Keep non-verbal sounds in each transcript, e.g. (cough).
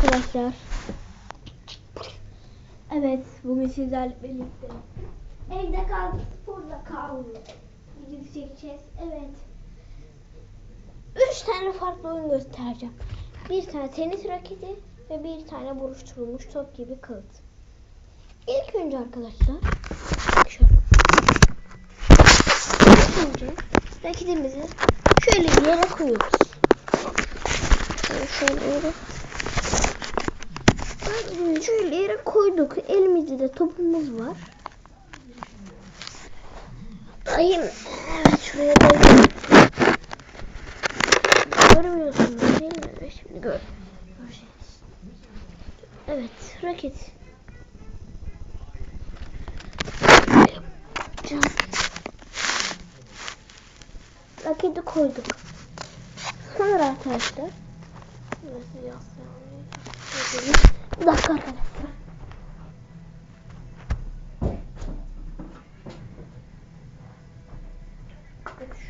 arkadaşlar. Evet, bugün sizlerle birlikte Evde kal, burada kal. Video çekeceğiz. Evet. üç tane farklı oyun göstereceğim. Bir tane tenis raketi ve bir tane buruşturulmuş top gibi kağıt. İlk önce arkadaşlar, şöyle. İlk önce raketimizi şöyle bir yere koyuyoruz. Şöyle, şöyle. Şöyle yere koyduk. Elimizde de topumuz var. Dayım. Evet şuraya dayım. Görmüyorsunuz değil mi? Şimdi gör. Evet raket. Raketi koyduk. Sonra arkadaşlar. Nasıl yazsam? Bir dakika arkadaşlar.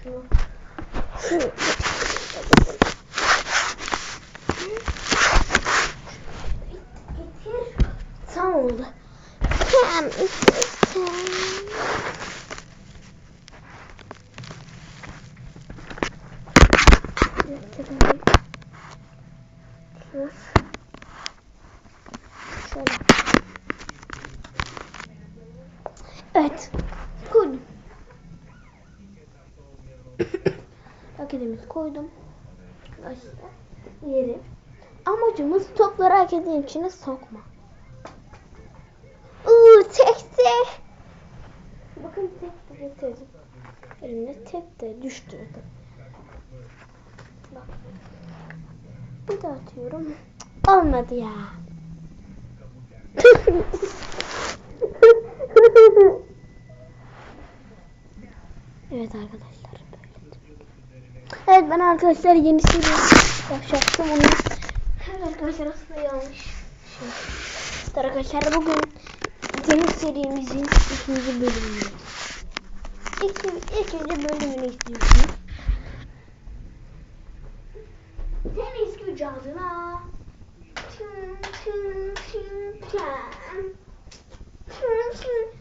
Şunu. Şunu. Getir. Tam oldu. Tam Evet. Koydum. (coughs) Raketimizi koydum. Arkadaşlar yeri. Amacımız topları raketin içine sokma. Uuu tekte. Bakın tek de getirdim. Elimde tek de düştü. Bak. Bir daha atıyorum. Olmadı ya. (laughs) evet arkadaşlar böyle. Evet ben arkadaşlar yenisini yapacaktım onu. Evet arkadaşlar aslında yanlış. İşte arkadaşlar bugün tenis serimizin ikinci bölümünü. İlk, ikinci bölümünü izliyorsunuz. Tenis gücü adına. Tüm, tüm, tüm, tüm. Tüm, tüm.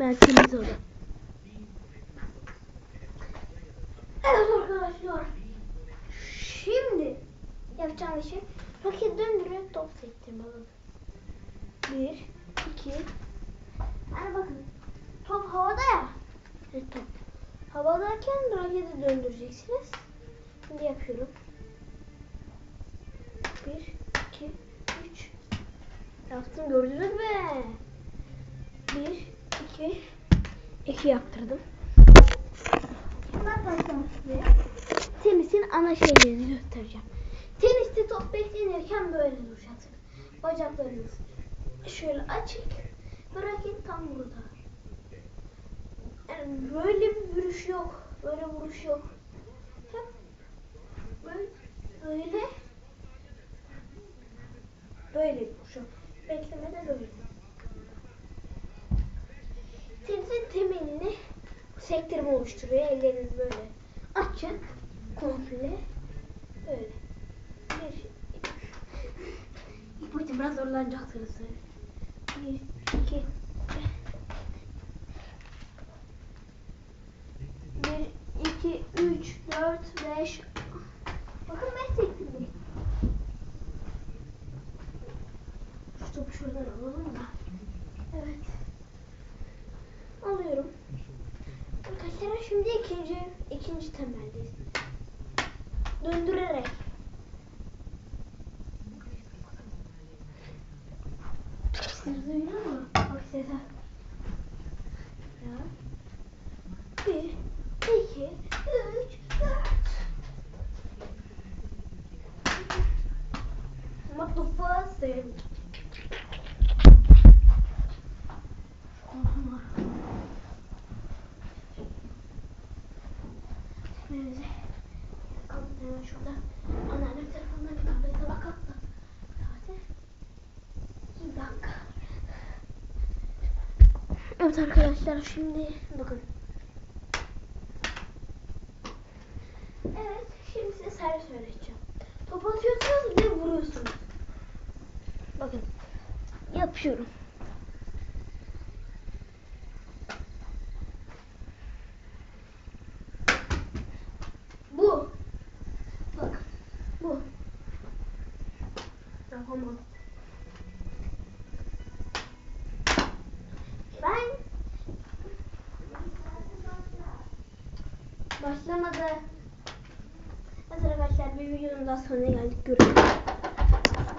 Ben temiz oldum. Evet arkadaşlar. Şimdi yapacağım şey raket döndürüp top sektirme bakın. Bir, iki. Yani bakın top havada ya. Evet top. Havadayken raketi döndüreceksiniz. Şimdi yapıyorum. Bir, iki, üç. Yaptım gördünüz mü? Bir, iki. İki yaptırdım. Arkadaşlar size Tenisin ana şeylerini göstereceğim. teniste top beklenirken böyle duracaksınız. Bacaklarınız şöyle açık. Raket tam burada. Yani böyle bir vuruş yok. Böyle vuruş yok. Hep böyle böyle böyle bir vuruş yok. Beklemede böyle. Tenisin temelini sektirme oluşturuyor. Elleriniz böyle açık. Komple. Böyle. Bir, İlk başta biraz zorlanacaksınız. Bir, iki. Bir, iki, üç, dört, beş. Bakın ben sektirdim. Şu topu şuradan alalım da. Evet. Alıyorum. Arkadaşlar şimdi ikinci, ikinci temeldeyiz. Döndürerek. Siz duyuyor mu? Bak sese. Ya. Bir, iki, üç, dört. What the? Neyse. Kalın hemen şurada. Anneannem telefonuna bir tablete bakalım da. Saate. Bir dakika. Evet arkadaşlar şimdi bakın. Evet, şimdi size servis öğreteceğim. Top atıyorsunuz ve vuruyorsunuz. Bakın. Yapıyorum. Yapamam. Ben Başlamadı. Evet arkadaşlar bir videonun daha sonuna geldik. Görüşürüz.